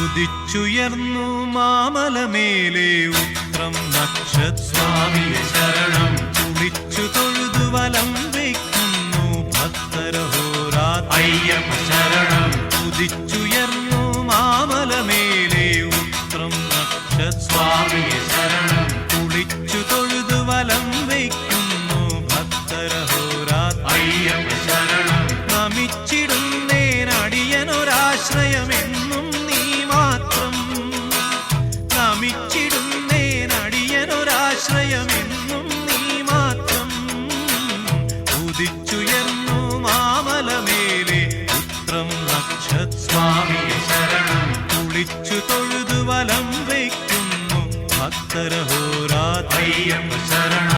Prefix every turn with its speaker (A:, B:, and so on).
A: ഉദിച്ചുയർന്നു മാമലമേലെ ഉത്രം നക്ഷസ്വാമിയെ
B: ശരണം.
A: കുളിച്ചു തൊഴുതു വലം വയ്ക്കുന്നു ഭക്തരഹോരാ
B: അയ്യപ്പ ശരണം.
A: ഉദിച്ചുയർന്നു മാമലമേലെ ഉത്രം നക്ഷസ്വാമിയെ
B: ശരണം.
A: ഉദിച്ചുയർന്നു മാമലമേലെ. പുത്രം നക്ഷസ്വാമിയെ
B: ശരണം
A: കുളിച്ചു തൊഴുതു വലം വയ്ക്കുന്നു. ഭക്തരഹോരാ
B: ശരണം.